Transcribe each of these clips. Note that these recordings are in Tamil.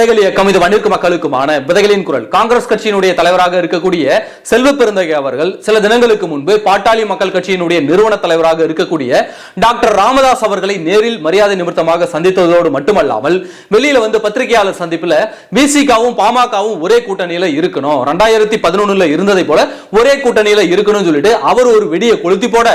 விதைகள் இயக்கம் இது வன்னிற்கு மக்களுக்குமான விதைகளின் குரல். காங்கிரஸ் கட்சியினுடைய தலைவராக இருக்கக்கூடிய செல்வ பெருந்தகை அவர்கள் சில தினங்களுக்கு முன்பு பாட்டாளி மக்கள் கட்சியினுடைய நிறுவன தலைவராக இருக்கக்கூடிய டாக்டர் ராமதாஸ் அவர்களை நேரில் மரியாதை நிமித்தமாக சந்தித்ததோடு மட்டுமல்லாமல் வெளியில வந்து பத்திரிகையாளர் சந்திப்புல விசிகாவும் பாமகவும் ஒரே கூட்டணியில இருக்கணும். ரெண்டாயிரத்தி பதினொன்னுல இருந்ததை போல ஒரே கூட்டணியில இருக்கணும்னு சொல்லிட்டு அவர் ஒரு வெடியை கொளுத்தி போட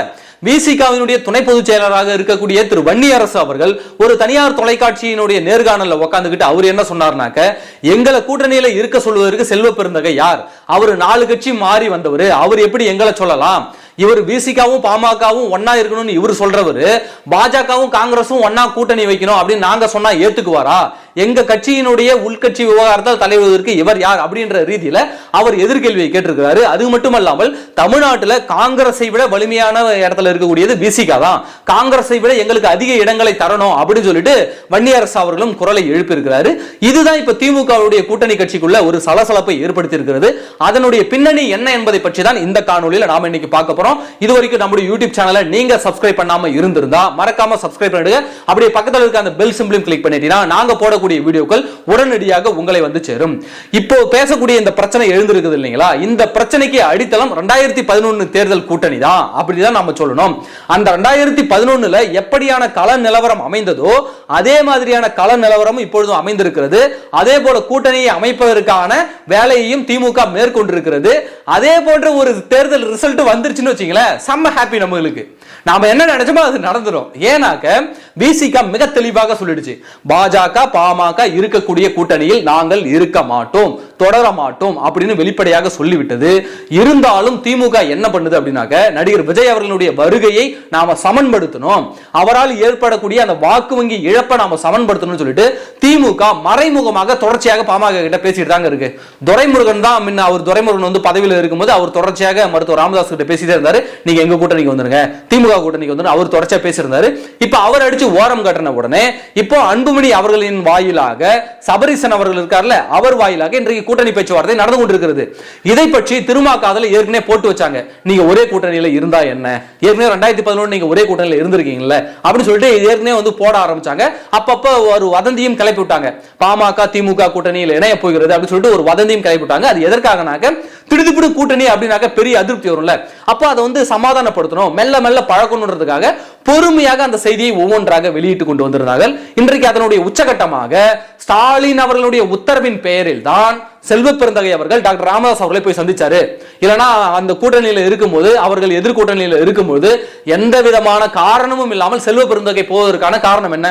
விசிகாவினுடைய துணை பொதுச் செயலராக இருக்கக்கூடிய திரு வன்னியரசு அவர்கள் ஒரு தனியார் தொலைக்காட்சியினுடைய நேர்காணல உட்காந்துக்கிட்டு அவர் என்ன சொன்னார்னாக்க எங்களை கூட்டணியில இருக்க சொல்வதற்கு செல்வ பெருந்தகை யார்? அவர் நாலு கட்சி மாறி வந்தவர். அவர் எப்படி எங்களை சொல்லலாம்? இவர் விசிகாவும் பாமகவும் ஒன்னா இருக்கணும்னு இவர் சொல்றவர். பாஜகவும் காங்கிரஸும் ஒன்னா கூட்டணி வைக்கணும் அப்படின்னு நாங்க சொன்னா ஏத்துக்குவாரா? எங்க கட்சியினுடைய உள்கட்சி விவகாரத்தால் தலைவதற்கு இவர் யார் அப்படின்ற ரீதியில அவர் எதிர்கேள்வியை கேட்டிருக்கிறாரு. அது மட்டுமல்லாமல் தமிழ்நாட்டில் காங்கிரஸை விட வலிமையான இடத்துல இருக்கக்கூடியது பிசிகா தான். காங்கிரஸை விட எங்களுக்கு அதிக இடங்களை தரணும் அப்படின்னு சொல்லிட்டு வன்னியரசு அவர்களும் குரலை எழுப்பியிருக்கிறாரு. இதுதான் இப்ப திமுகவுடைய கூட்டணி கட்சிக்குள்ள ஒரு சலசலப்பை ஏற்படுத்தி இருக்கிறது அதனுடைய பின்னணி என்ன என்பதை பற்றி தான் இந்த காணொலியில் நாம இன்னைக்கு பார்க்க போறோம். இது வரைக்கும் நம்முடைய யூடியூப் சேனலை நீங்க சப்ஸ்கிரைப் பண்ணாம இருந்திருந்தா மறக்காம சப்ஸ்கிரைப் பண்ணிடுங்க. அப்படியே பக்கத்தில் இருக்க அந்த பெல் சிம்பிளும் கிளிக் பண்ணிட்டீங்கன்னா நாங்க போடக்கூடிய வீடியோக்கள் உடனடியாக உங்களை வந்து சேரும். இப்போ பேசக்கூடிய இந்த பிரச்சனை எழுந்திருக்குது இல்லைங்களா? இந்த பிரச்சனைக்கு அடித்தளம் ரெண்டாயிரத்தி பதினொன்னு தேர்தல் கூட்டணி தான். அப்படிதான் நம்ம சொல்லணும். அந்த ரெண்டாயிரத்தி பதினொன்னுல எப்படியான கள நிலவரம் அமைந்ததோ அதே மாதிரியான கள நிலவரம் இப்பொழுதும் அமைந்திருக்கிறது. அதே போல கூட்டணியை அமைப்பதற்கான வேலையையும் திமுக மேற்கொண்டிருக்கிறது. அதே போன்ற ஒரு தேர்தல் ரிசல்ட் வந்துருச்சுன்னு வச்சுங்களேன் செம்ம ஹாப்பி நம்மளுக்கு. நாம என்ன நினைச்சோமோ அது நடந்துரும். ஏனாக்க விசிக மிக தெளிவாக சொல்லிடுச்சு. பாஜக பாமக இருக்கக்கூடிய கூட்டணியில் நாங்கள் இருக்க மாட்டோம். தொடர மாட்டோம் அப்படின்னு வெளிப்படையாக சொல்லிவிட்டது. இருந்தாலும் திமுக என்ன பண்ணுது அப்படின்னாக்க நடிகர் விஜய் அவர்களுடைய வருகையை நாம சமன்படுத்தணும். அவரால் ஏற்படக்கூடிய அந்த வாக்கு வங்கி இழப்பை நாம சமன்படுத்தணும்னு சொல்லிட்டு திமுக மறைமுகமாக தொடர்ச்சியாக பாமக கிட்ட பேசிட்டு தாங்க இருக்கு. துரைமுருகன் தான் முன்ன அவர் துரைமுருகன் வந்து பதவியில் இருக்கும்போது அவர் தொடர்ச்சியாக மருத்துவர் ராமதாஸ் கிட்ட பேசிட்டே இருந்தாரு. நீங்க எங்க கூட்டணிக்கு வந்துருங்க. திமுக கூட்டணிக்கு வந்து அவர் தொடர்ச்சியா பேசியிருந்தாரு இப்ப அவர் அடிச்சு ஓரம் கட்டின உடனே இப்போ அன்புமணி அவர்களின் வாயிலாக சபரிசன் அவர்கள் இருக்கார்ல அவர் வாயிலாக இன்றைக்கு கூட்டணி பேச்சுவார்த்தை நடந்து கொண்டிருக்கிறது. இதை பற்றி திருமாக்காதல ஏற்கனவே போட்டு வச்சாங்க. நீங்க ஒரே கூட்டணியில இருந்தா என்ன? ஏற்கனவே ரெண்டாயிரத்தி பதினொன்று நீங்க ஒரே கூட்டணியில இருந்திருக்கீங்கல்ல? அப்படின்னு சொல்லிட்டு ஏற்கனவே வந்து போட ஆரம்பிச்சாங்க. அப்பப்ப ஒரு வதந்தியும் கிளப்பி விட்டாங்க. பாமக திமுக கூட்டணியில் இணைய போகிறது அப்படின்னு சொல்லிட்டு ஒரு வதந்தியும் கிளப்பி விட்டாங்க. அது எதற்காகனாக்க திடுதிப்பிடு கூட்டணி அப்படின்னாக்க பெரிய அதிருப்தி வரும்ல. அப்போ அதை வந்து சமாதானப்படுத்தணும். மெல்ல மெல்ல பழக்கணுன்றதுக்காக பொறுமையாக அந்த செய்தியை ஒவ்வொன்றாக வெளியிட்டு கொண்டு வந்திருந்தார்கள். இன்றைக்கு அதனுடைய உச்சகட்டமாக ஸ்டாலின் அவர்களுடைய உத்தரவின் பெயரில் தான் செல்வ பெருந்தகை அவர்கள் டாக்டர் ராமதாஸ் அவர்களை போய் சந்திச்சாரு. இல்லைன்னா அந்த கூட்டணியில இருக்கும்போது அவர்கள் எதிர்கூட்டணியில இருக்கும்போது எந்த விதமான காரணமும் இல்லாமல் செல்வ பெருந்தகை போவதற்கான காரணம் என்ன?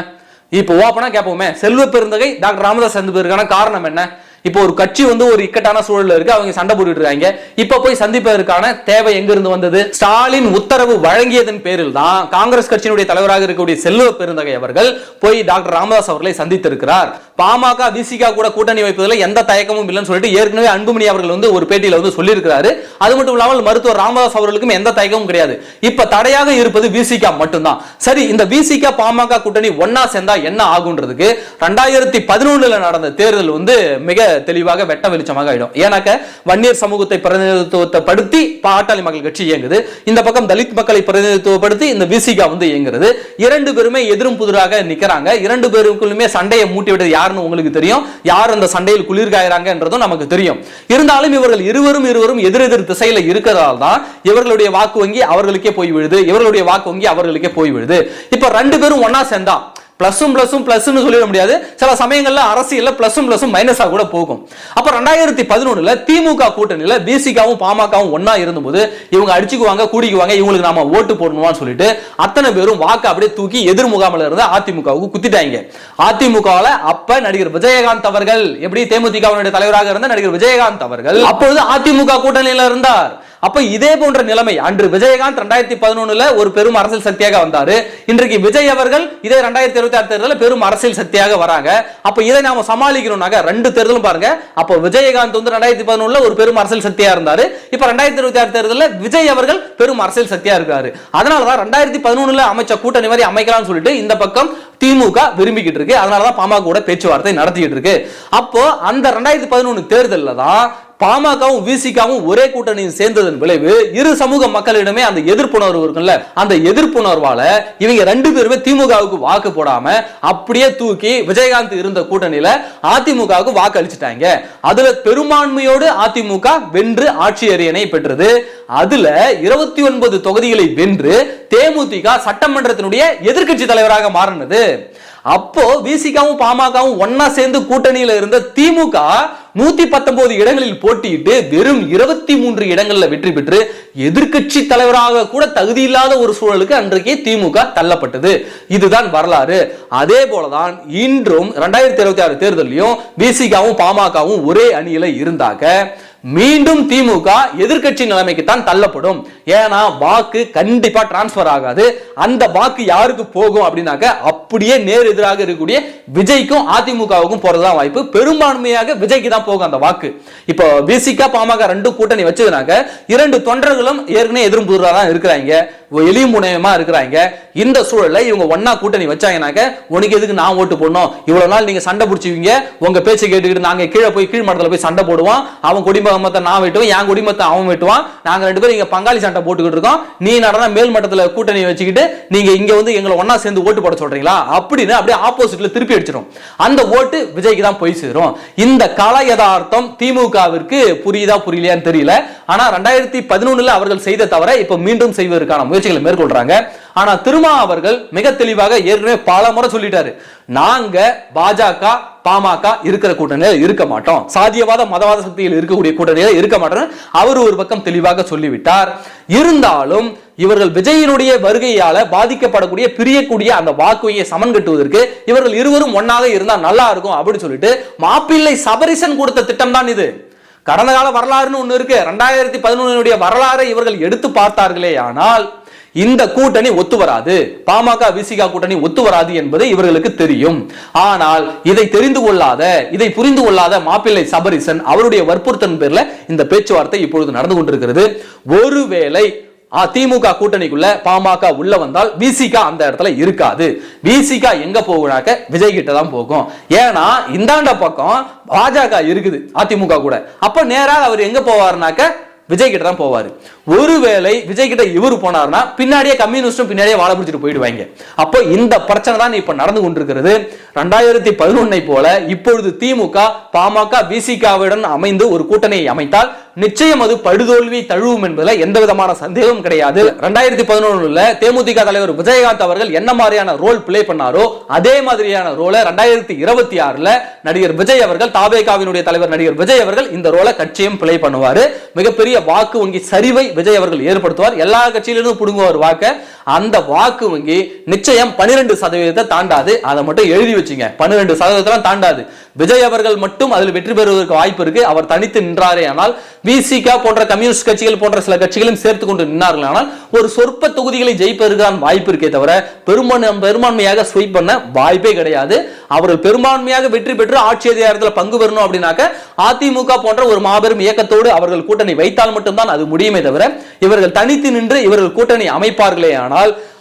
இப்போ ஓப்பனா கேட்போமே செல்வ பெருந்தகை டாக்டர் ராமதாஸ் சந்திப்பதற்கான காரணம் என்ன? இப்போ ஒரு கட்சி வந்து ஒரு இக்கட்டான சூழல்ல இருக்கு அவங்க சண்டை போட்டுட்டு இருக்காங்க. இப்ப போய் சந்திப்பதற்கான தேவை எங்க இருந்து வந்தது? ஸ்டாலின் உத்தரவு வழங்கியதன் பேரில் தான் காங்கிரஸ் கட்சியினுடைய தலைவராக இருக்கக்கூடிய செல்வ பெருந்தகை அவர்கள் போய் டாக்டர் ராமதாஸ் அவர்களை சந்தித்திருக்கிறார். பாமக விசிகா கூட கூட்டணி வைப்பதில் எந்த தயக்கமும் இல்லைன்னு சொல்லிட்டு ஏற்கனவே அன்புமணி அவர்கள் வந்து ஒரு பேட்டியில வந்து சொல்லியிருக்கிறாரு. அது மட்டும் இல்லாமல் மருத்துவர் ராமதாஸ் அவர்களுக்கும் எந்த தயக்கமும் கிடையாது. இப்ப தடையாக இருப்பது விசிகா மட்டும்தான். சரி இந்த விசிகா பாமக கூட்டணி ஒன்னா சேர்ந்தா என்ன ஆகுன்றதுக்கு ரெண்டாயிரத்தி பதினொன்னுல நடந்த தேர்தல் வந்து மிக தெளிவாக வெட்ட வெளிச்சமாக ஆயிடும். ஏன்னாக்க வன்னியர் சமூகத்தை பிரதிநிதித்துவப்படுத்தி பாட்டாளி மக்கள் கட்சி இயங்குது. இந்த பக்கம் தலித் மக்களை பிரதிநிதித்துவப்படுத்தி இந்த விசிகா வந்து இயங்குறது. இரண்டு பேருமே எதிரும் புதிராக நிக்கிறாங்க. இரண்டு பேருக்குள்ளுமே சண்டையை மூட்டி விட்டது யாருன்னு உங்களுக்கு தெரியும். யார் அந்த சண்டையில் குளிர்காயறாங்கன்றதும் நமக்கு தெரியும். இருந்தாலும் இவர்கள் இருவரும் இருவரும் எதிரெதிர் திசையில இருக்கிறதால தான் இவர்களுடைய வாக்கு வங்கி அவர்களுக்கே போய் விழுது இவர்களுடைய வாக்கு வங்கி அவர்களுக்கே போய் விழுது இப்ப ரெண்டு பேரும் ஒன்னா சேர்ந்தா பிளஸும் பிளஸும் பிளஸ்னு சொல்லிட முடியாது. சில சமயங்களில் அரசியலில் பிளஸும் பிளஸும் மைனஸாக கூட போகும். அப்போ ரெண்டாயிரத்தி பதினொன்றில் திமுக கூட்டணியில் பிசிகாவும் பாமகவும் ஒன்றா இருந்தபோது இவங்க அடிச்சுக்குவாங்க கூடிக்குவாங்க இவங்களுக்கு நாம ஓட்டு போடணுமான்னு சொல்லிட்டு அத்தனை பேரும் வாக்கு அப்படியே தூக்கி எதிர் முகாமில் இருந்து அதிமுகவுக்கு குத்திட்டாங்க. அதிமுகவில் அப்ப நடிகர் விஜயகாந்த் அவர்கள் எப்படி தேமுதிகவுடைய தலைவராக இருந்த நடிகர் விஜயகாந்த் அவர்கள் அப்பொழுது அதிமுக கூட்டணியில் இருந்தார். அப்ப இதே போன்ற நிலைமை அன்று விஜயகாந்த் ரெண்டாயிரத்தி பதினொன்னுல ஒரு பெரும் அரசியல் சக்தியாக வந்தாரு. இன்றைக்கு விஜய் அவர்கள் இதே ரெண்டாயிரத்தி இருபத்தி ஆறு தேர்தலில் பெரும் அரசியல் சக்தியாக வராங்க. அப்ப இதை நாம சமாளிக்கணும்னாக்க ரெண்டு தேர்தலும் பாருங்க. அப்போ விஜயகாந்த் வந்து ரெண்டாயிரத்தி பதினொன்னுல ஒரு பெரும் அரசியல் சக்தியா இருந்தாரு. இப்ப ரெண்டாயிரத்தி இருபத்தி ஆறு தேர்தலில் விஜய் அவர்கள் பெரும் அரசியல் சக்தியா இருக்காரு. அதனாலதான் ரெண்டாயிரத்தி பதினொன்னுல அமைச்ச கூட்டணி மாதிரி அமைக்கலாம்னு சொல்லிட்டு இந்த பக்கம் திமுக விரும்பிக்கிட்டு இருக்கு. அதனாலதான் பாமக கூட பேச்சுவார்த்தை நடத்திக்கிட்டு இருக்கு. அப்போ அந்த ரெண்டாயிரத்தி பதினொன்னு தேர்தலில் தான் பாமகவும் விசிகாவும் ஒரே கூட்டணியில் சேர்ந்ததன் விளைவு இரு சமூக மக்களிடமே அந்த எதிர்ப்புணர்வு இருக்குல்ல அந்த எதிர்ப்புணர்வால இவங்க ரெண்டு பேருமே திமுகவுக்கு வாக்கு போடாம அப்படியே தூக்கி விஜயகாந்த் இருந்த கூட்டணியில அதிமுகவுக்கு வாக்கு அளிச்சிட்டாங்க அதுல பெரும்பான்மையோடு அதிமுக வென்று ஆட்சி அரியணை பெற்றது. அதுல இருபத்தி ஒன்பது தொகுதிகளை வென்று தேமுதிக சட்டமன்றத்தினுடைய எதிர்க்கட்சி தலைவராக மாறினது. அப்போ விசிகாவும் பாமகவும் ஒன்னா சேர்ந்து கூட்டணியில இருந்த திமுக நூத்தி பத்தொன்பது இடங்களில் போட்டியிட்டு வெறும் இருபத்தி மூன்று இடங்களில் வெற்றி பெற்று எதிர்க்கட்சி தலைவராக கூட தகுதி இல்லாத ஒரு சூழலுக்கு அன்றைக்கே திமுக தள்ளப்பட்டது. இதுதான் வரலாறு. அதே போலதான் இன்றும் ரெண்டாயிரத்தி இருபத்தி ஆறு தேர்தலையும் பிசிகாவும் பாமகவும் ஒரே அணியில இருந்தாக்க மீண்டும் திமுக எதிர்க்கட்சி நிலைமைக்கு தான் தள்ளப்படும். ஏன்னா வாக்கு கண்டிப்பா டிரான்ஸ்பர் ஆகாது. அந்த வாக்கு யாருக்கு போகும் அப்படின்னாக்க அப்படியே நேர் எதிராக இருக்கக்கூடிய விஜய்க்கும் அதிமுகவுக்கும் போறதுதான் வாய்ப்பு. பெரும்பான்மையாக விஜய்க்கு தான் போகும் அந்த வாக்கு. இப்போ பிசிகா பாமக ரெண்டு கூட்டணி வச்சதுனாக்க இரண்டு தொண்டர்களும் ஏற்கனவே எதிர்ப்புறா தான் இருக்கிறாங்க. எளிய முனையமா இருக்கிறாங்க. இந்த சூழல்ல இவங்க ஒன்னா கூட்டணி வச்சாங்கனாக்க உனக்கு எதுக்கு நான் ஓட்டு போடணும்? இவ்வளவு நாள் நீங்க சண்டை பிடிச்சிவீங்க உங்க பேச்சை கேட்டுக்கிட்டு நாங்க கீழே போய் கீழ் மடத்துல போய் சண்டை போடுவோம். அவன் குடிமகமத்தை நான் வெட்டுவேன் என் குடிமத்தை அவன் வெட்டுவான். நாங்க ரெண்டு பேரும் இங்க பங்காளி சண்டை போட்டுக்கிட்டு இருக்கோம். நீ நடனா மேல்மட்டத்துல கூட்டணி வச்சுக்கிட்டு நீங்க இங்க வந்து எங்களை ஒன்னா சேர்ந்து ஓட்டு போட சொல்றீங்களா? அப்படின்னு அப்படியே ஆப்போசிட்ல திருப்பி அடிச்சிடும் அந்த ஓட்டு விஜய்க்கு தான் போய் சேரும். இந்த கல யதார்த்தம் திமுகவிற்கு புரியுதா புரியலையான்னு தெரியல. ஆனா ரெண்டாயிரத்தி பதினொன்னுல அவர்கள் செய்த தவிர இப்ப மீண்டும் செய்வதற்கான முயற்சிகளை மேற்கொள்றாங்க. ஆனா திருமா அவர்கள் மிக தெளிவாக ஏற்கனவே பல முறை சொல்லிட்டாரு. நாங்க பாஜக பாமக இருக்கிற கூட்டணியில இருக்க மாட்டோம். சாதியவாத மதவாத சக்தியில் இருக்கக்கூடிய கூட்டணியில இருக்க மாட்டோம் அவர் ஒரு பக்கம் தெளிவாக சொல்லிவிட்டார். இருந்தாலும் இவர்கள் விஜயினுடைய வருகையால பாதிக்கப்படக்கூடிய பிரியக்கூடிய அந்த வாக்குவையை சமன் கட்டுவதற்கு இவர்கள் இருவரும் ஒன்னாக இருந்தா நல்லா இருக்கும் அப்படின்னு சொல்லிட்டு மாப்பிள்ளை சபரிசன் கொடுத்த திட்டம் தான் இது. கடந்த கால வரலாறுன்னு ஒண்ணு இருக்கு. ரெண்டாயிரத்தி பதினொன்னுடைய வரலாறை இவர்கள் எடுத்து பார்த்தார்களே ஆனால் இந்த கூட்டணி ஒத்து வராது. பாமக விசிகா கூட்டணி ஒத்து வராது என்பது இவர்களுக்கு தெரியும். ஆனால் இதை தெரிந்து கொள்ளாத இதை புரிந்து கொள்ளாத மாப்பிள்ளை சபரிசன் அவருடைய வற்புறுத்தன் பேர்ல இந்த பேச்சுவார்த்தை இப்பொழுது நடந்து கொண்டிருக்கிறது. ஒருவேளை திமுக கூட்டணிக்குள்ள பாமக உள்ள வந்தால் விசிகா அந்த இடத்துல இருக்காது. விசிகா எங்க போகுனாக்க விஜய் கிட்ட தான் போகும். ஏன்னா இந்தாண்ட பக்கம் பாஜக இருக்குது அதிமுக கூட. அப்ப நேரா அவர் எங்க போவாருனாக்க விஜய் கிட்ட தான் போவாரு. ஒருவேளை விஜய் கிட்ட இவர் போனார்னா பின்னாடியே கம்யூனிஸ்டும் பின்னாடியே வாழ பிடிச்சிட்டு போயிடுவாங்க. அப்போ இந்த பிரச்சனை தான் இப்ப நடந்து கொண்டிருக்கிறது. ரெண்டாயிரத்தி பதினொன்னை போல இப்பொழுது திமுக பாமக விசிகாவுடன் அமைந்து ஒரு கூட்டணியை அமைத்தால் நிச்சயம் அது படுதோல்வி தழுவும் என்பதில் எந்த விதமான சந்தேகமும் கிடையாது. ரெண்டாயிரத்தி பதினொன்னுல தேமுதிக தலைவர் விஜயகாந்த் அவர்கள் என்ன மாதிரியான ரோல் பிளே பண்ணாரோ அதே மாதிரியான ரோலை ரெண்டாயிரத்தி இருபத்தி ஆறுல நடிகர் விஜய் அவர்கள் தாபேகாவினுடைய தலைவர் நடிகர் விஜய் அவர்கள் இந்த ரோலை கட்சியும் பிளே பண்ணுவாரு. மிகப்பெரிய வாக்கு வங்கி சரிவை விஜய் அவர்கள் ஏற்படுத்துவார். எல்லா கட்சியிலிருந்தும் புடுங்குவார் வாக்க. அந்த வாக்கு வங்கி நிச்சயம் பனிரெண்டு சதவீதத்தை தாண்டாது. அதை மட்டும் எழுதி வச்சுங்க. பன்னிரெண்டு சதவீதத்தை தாண்டாது. விஜய் அவர்கள் மட்டும் அதில் வெற்றி பெறுவதற்கு வாய்ப்பு இருக்கு. அவர் தனித்து நின்றாரே ஆனால் விசிகா போன்ற கம்யூனிஸ்ட் கட்சிகள் போன்ற சில கட்சிகளும் சேர்த்து கொண்டு நின்றார்கள் ஆனால் ஒரு சொற்ப தொகுதிகளை ஜெயிப்பதற்கான வாய்ப்பு இருக்கே தவிர பெரும்பான்மை பெரும்பான்மையாக ஸ்வீப் பண்ண வாய்ப்பே கிடையாது. அவர்கள் பெரும்பான்மையாக வெற்றி பெற்று ஆட்சி அதிகாரத்தில் பங்கு பெறணும் அப்படின்னாக்க அதிமுக போன்ற ஒரு மாபெரும் இயக்கத்தோடு அவர்கள் கூட்டணி வைத்தால் மட்டும்தான் அது முடியுமே தவிர இவர்கள் தனித்து நின்று இவர்கள் கூட்டணி அமைப்பார்களே ஆனால்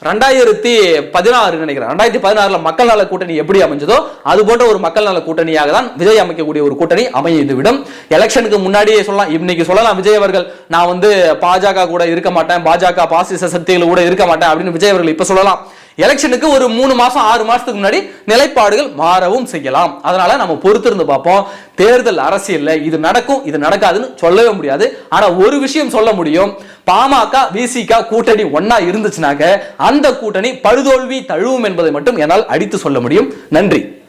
ரெண்டாயிரத்தி பதினாறு நினைக்கிறேன். ரெண்டாயிரத்தி பதினாறுல மக்கள் நல கூட்டணி எப்படி அமைஞ்சதோ அது போன்ற ஒரு மக்கள் நல கூட்டணியாக தான் விஜய் அமைக்கக்கூடிய ஒரு கூட்டணி அமைந்து விடும் எலெக்ஷனுக்கு முன்னாடியே சொல்லலாம் இன்னைக்கு சொல்லலாம் விஜய் அவர்கள் நான் வந்து பாஜக கூட இருக்க மாட்டேன் பாஜக பாசிச சக்திகள் கூட இருக்க மாட்டேன் அப்படின்னு விஜய் அவர்கள் இப்ப சொல்லலாம். எலெக்ஷனுக்கு ஒரு மூணு மாசம் ஆறு மாசத்துக்கு முன்னாடி நிலைப்பாடுகள் மாறவும் செய்யலாம். அதனால நம்ம பொறுத்திருந்து பார்ப்போம். தேர்தல் அரசியல்ல இது நடக்கும் இது நடக்காதுன்னு சொல்லவே முடியாது. ஆனா ஒரு விஷயம் சொல்ல முடியும். பாமக விசிக கூட்டணி ஒன்னா இருந்துச்சுனாக்க அந்த கூட்டணி படுதோல்வி தழுவும் என்பதை மட்டும் என்னால் அடித்து சொல்ல முடியும். நன்றி.